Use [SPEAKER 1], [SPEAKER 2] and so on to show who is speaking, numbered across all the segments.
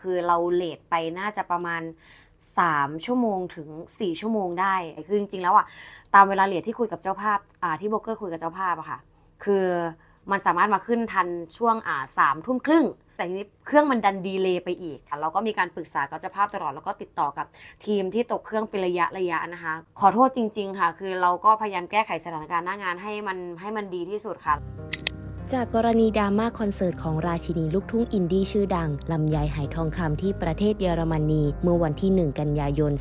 [SPEAKER 1] คือเราเลทไปน่าจะประมาณ 3 ชั่วโมงถึง 4 ชั่วโมงได้ คือจริงๆแล้วอะตามเวลาเลทที่คุยกับเจ้าภาพอ่าที่โบรกเกอร์คุยกับเจ้าภาพอะค่ะ คือมันสามารถมาขึ้นทันช่วงอ่าสามทุ่มครึ่ง แต่ทีนี้เครื่องมันดันดีเลย์ไปอีกค่ะเราก็มีการปรึกษากับเจ้าภาพตลอด แล้วก็ติดต่อกับทีมที่ตกเครื่องเป็นระยะระยะนะคะ ขอโทษจริง ๆ ค่ะ คือเราก็พยายามแก้ไขสถานการณ์หน้างานให้มันให้มันดีที่สุดค่ะ
[SPEAKER 2] จากกรณีดราม่าคอนเสิร์ตของราชินีลูกทุ่งอินดี้ชื่อดัง ลำไยไหทองคำที่ประเทศเยอรมนี เมื่อวันที่ 1 กันยายน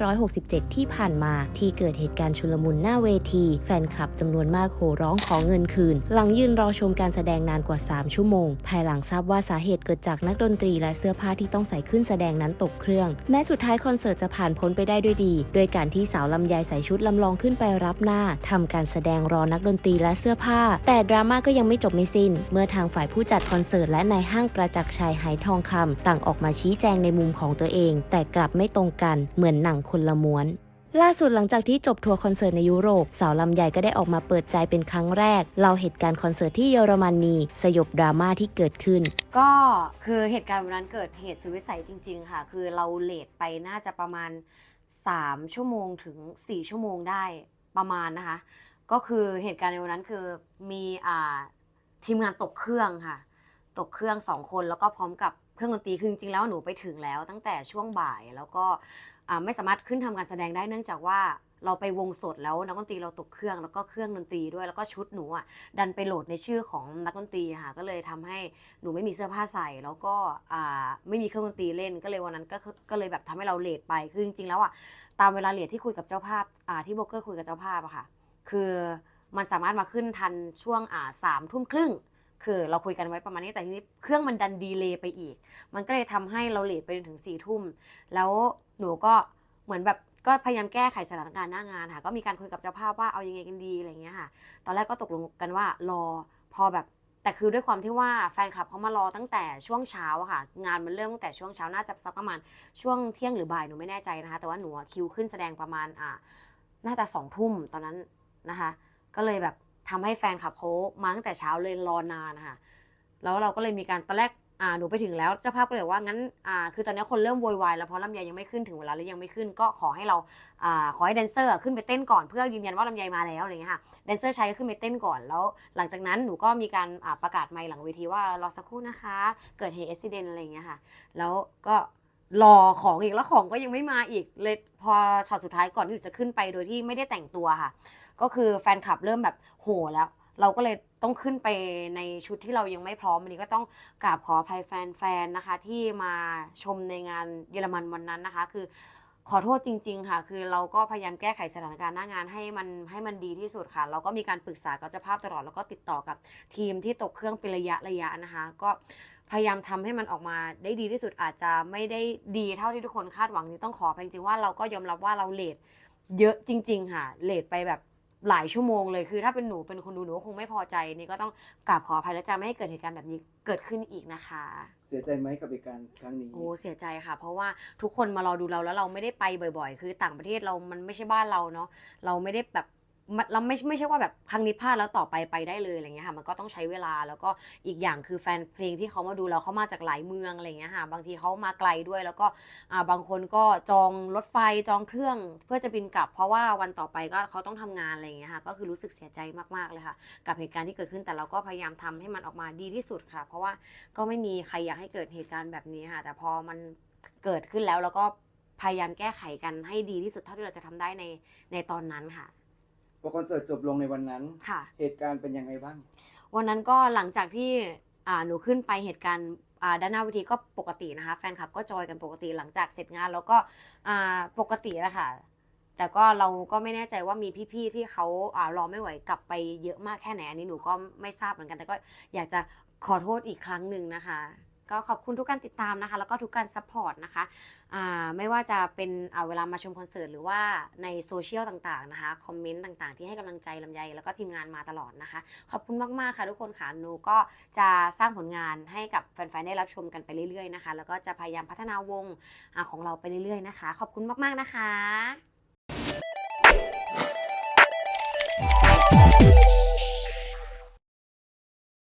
[SPEAKER 2] 2567 ที่ผ่านมา ที่เกิดเหตุการณ์ชุลมุนหน้าเวที แฟนคลับจำนวนมากโห่ร้องขอเงินคืน หลังยืนรอชมการแสดงนานกว่า 3 ชั่วโมง ภายหลังทราบว่าสาเหตุเกิดจากนักดนตรีและเสื้อผ้าที่ต้องใส่ขึ้นแสดงนั้นตกเครื่อง แม้สุดท้ายคอนเสิร์ตจะผ่านพ้นไปได้ด้วยดี โดยการที่สาวลำไยใส่ชุดลำลองขึ้นไปรับหน้าทำการแสดงรอนักดนตรีและเสื้อผ้า แต่ดราม่าก็ยังไม่จบไม่สิ้น เมื่อทางฝ่ายผู้จัดคอนเสิร์ตและนายห้างประจักษ์ชัยไหทองคำต่างออกมาชี้แจงในมุมของตัวเอง แต่กลับไม่ตรงกันเหมือนหนังคนละม้วนล่าสุดหลังจากที่จบทัวร์คอนเสิร์ตในยุโรป สาวลำไยก็ได้ออกมาเปิดใจเป็นครั้งแรกเล่าเหตุการณ์คอนเสิร์ตที่เยอรมนี สยบดราม่าที่เกิดขึ้น
[SPEAKER 1] ก็คือเหตุการณ์วันนั้นเกิดเหตุสุดวิสัยจริง ๆ ค่ะ คือเราเลทไปน่าจะประมาณ 3 ชั่วโมงถึง 4 ชั่วโมงได้ประมาณนะคะ ก็คือเหตุการณ์ในวันนั้นคือมีอ่า ทีมงานตกเครื่องค่ะ ตกเครื่องสองคนแล้วก็พร้อมกับเครื่องดนตรีคือจริงๆแล้วหนูไปถึงแล้ว ตั้งแต่ช่วงบ่ายแล้วก็ไม่สามารถขึ้นทำการแสดงได้เนื่องจากว่าเราไปวงสดแล้วนักดนตรีเราตกเครื่องแล้วก็เครื่องดนตรีด้วยแล้วก็ชุดหนูอะดันไปโหลดในชื่อของนักดนตรีค่ะก็เลยทำให้หนูไม่มีเสื้อผ้าใส่ แล้วก็ไม่มีเครื่องดนตรีเล่นก็เลยวันนั้นก็ก็เลยแบบทำให้เราเลทไปคือจริงๆแล้วอะตามเวลาเลทที่คุยกับเจ้าภาพที่โบรกเกอร์คุยกับเจ้าภาพอะค่ะ คือ มันสามารถมาขึ้นทันช่วงอ่าสามทุ่มครึ่ง คือเราคุยกันไว้ประมาณนี้แต่ทีนี้เครื่องมันดันดีเลย์ไปอีก มันก็เลยทำให้เราเลทไปจนถึงสี่ทุ่ม แล้วหนูก็เหมือนแบบก็พยายามแก้ไขสถานการณ์หน้างานค่ะ ก็มีการคุยกับเจ้าภาพว่าเอายังไงกันดีอะไรอย่างเงี้ยค่ะ ตอนแรกก็ตกลงกันว่ารอพอแบบแต่คือด้วยความที่ว่าแฟนคลับเขามารอตั้งแต่ช่วงเช้าค่ะ งานมันเริ่มตั้งแต่ช่วงเช้าน่าจะสักประมาณช่วงเที่ยงหรือบ่ายหนูไม่แน่ใจนะคะ แต่ว่าหนูคิวขึ้นแสดงประมาณอ่าน่าจะสองทุ่มตอนนั้นนะคะ ก็เลยแบบทำให้แฟนคลับเขามาตั้งแต่เช้าเลยรอนานนะคะแล้วเราก็เลยมีการตอนแรกอ่าหนูไปถึงแล้วเจ้าภาพก็เลยว่างั้นอ่าคือตอนนี้คนเริ่มโวยวายแล้วเพราะลำไยยังไม่ขึ้นถึงเวลาแล้วยังไม่ขึ้น ก็ขอให้เราอ่าขอให้แดนเซอร์ขึ้นไปเต้นก่อนเพื่อยืนยันว่าลำไยมาแล้วอะไรเงี้ยค่ะแดนเซอร์ชายก็ขึ้นไปเต้นก่อนแล้ว หลังจากนั้นหนูก็มีการอ่าประกาศไมค์หลังเวทีว่ารอสักครู่นะคะ เกิดเหตุอุบิเหตุอะไรเงี้ยค่ะ แล้วก็รอของอีกแล้วของก็ยังไม่มาอีกเลยพอช็อตสุดท้ายก่อนที่หนูจะขึ้นไปโดยที่ไม่ได้แต่งตัวค่ะ ก็คือแฟนคลับเริ่มแบบโหแล้ว เราก็เลยต้องขึ้นไปในชุดที่เรายังไม่พร้อมวันนี้ก็ต้องกราบขออภัยแฟนๆนะคะ ที่มาชมในงานเยอรมันวันนั้นนะคะ คือขอโทษจริง ๆ ค่ะ คือเราก็พยายามแก้ไขสถานการณ์หน้างานให้มันให้มันดีที่สุดค่ะ เราก็มีการปรึกษากับเจ้าภาพตลอด แล้วก็ติดต่อกับทีมที่ตกเครื่องเป็นระยะระยะนะคะ ก็พยายามทำให้มันออกมาได้ดีที่สุดอาจจะไม่ได้ดีเท่าที่ทุกคนคาดหวังนี่ต้องขอจริงๆว่าเราก็ยอมรับว่าเราเลทเยอะจริง ๆ ค่ะเลทไปแบบ หลายชั่วโมงเลยคือถ้าเป็นหนูเป็นคนดูหนูก็คงไม่พอใจนี่ก็ต้องกราบขออภัยและจะไม่ให้เกิดเหตุการณ์แบบนี้เกิดขึ้นอีกนะคะ
[SPEAKER 3] เสียใจไหมกับเหตุการณ์ครั้งนี้
[SPEAKER 1] โอ้เสียใจค่ะ เพราะว่าทุกคนมารอดูเราแล้วเราไม่ได้ไปบ่อย ๆ คือต่างประเทศเรามันไม่ใช่บ้านเราเนาะเราไม่ได้แบบ มันเราไม่ไม่ใช่ว่าแบบครั้งนี้พลาดแล้วต่อไปไปได้เลยอะไรเงี้ยค่ะมันก็ต้องใช้เวลาแล้วก็อีกอย่างคือแฟนเพลงที่เขามาดูเราเขามาจากหลายเมืองอะไรเงี้ยค่ะบางทีเขามาไกลด้วย แล้วก็อ่าบางคนก็จองรถไฟจองเครื่องเพื่อจะบินกลับ เพราะว่าวันต่อไปก็เขาต้องทำงานอะไรเงี้ยค่ะก็คือรู้สึกเสียใจมากๆเลยค่ะ กับเหตุการณ์ที่เกิดขึ้นแต่เราก็พยายามทำให้มันออกมาดีที่สุดค่ะ เพราะว่าก็ไม่มีใครอยากให้เกิดเหตุการณ์แบบนี้ค่ะ แต่พอมันเกิดขึ้นแล้วเราก็พยายามแก้ไขกันให้ดีที่สุดเท่าที่เราจะทำได้ในในตอนนั้นค่ะ
[SPEAKER 3] อคอนเสิร์ตจบลงในวันนั้น
[SPEAKER 1] ค่ะ
[SPEAKER 3] เหตุการณ์เป็นยังไงบ้าง
[SPEAKER 1] วันนั้นก็หลังจากที่อ่าหนูขึ้นไปเหตุการณ์อ่าด้านหน้าเวทีก็ปกตินะคะ แฟนคลับก็จอยกันปกติหลังจากเสร็จงานแล้วก็อ่าปกติแล้วค่ะ แต่ก็เราก็ไม่แน่ใจว่ามีพี่ๆที่เขาอ่ารอไม่ไหวกลับไปเยอะมากแค่ไหนอันนี้หนูก็ไม่ทราบเหมือนกัน แต่ก็อยากจะขอโทษอีกครั้งหนึ่งนะคะ ก็ขอบคุณทุกการติดตามนะคะ แล้วก็ทุกการซัพพอร์ตนะคะไม่ว่าจะเป็นอ่าเวลามาชมคอนเสิร์ตหรือว่าในโซเชียลต่างๆนะคะคอมเมนต์ต่างๆ ที่ให้กำลังใจลำไยแล้วก็ทีมงานมาตลอดนะคะ ขอบคุณมากๆค่ะทุกคนค่ะหนูก็จะสร้างผลงานให้กับแฟนๆได้รับชมกันไปเรื่อยๆนะคะ แล้วก็จะพยายามพัฒนาวงอของเราไปเรื่อยๆนะคะ ขอบคุณมากๆนะคะ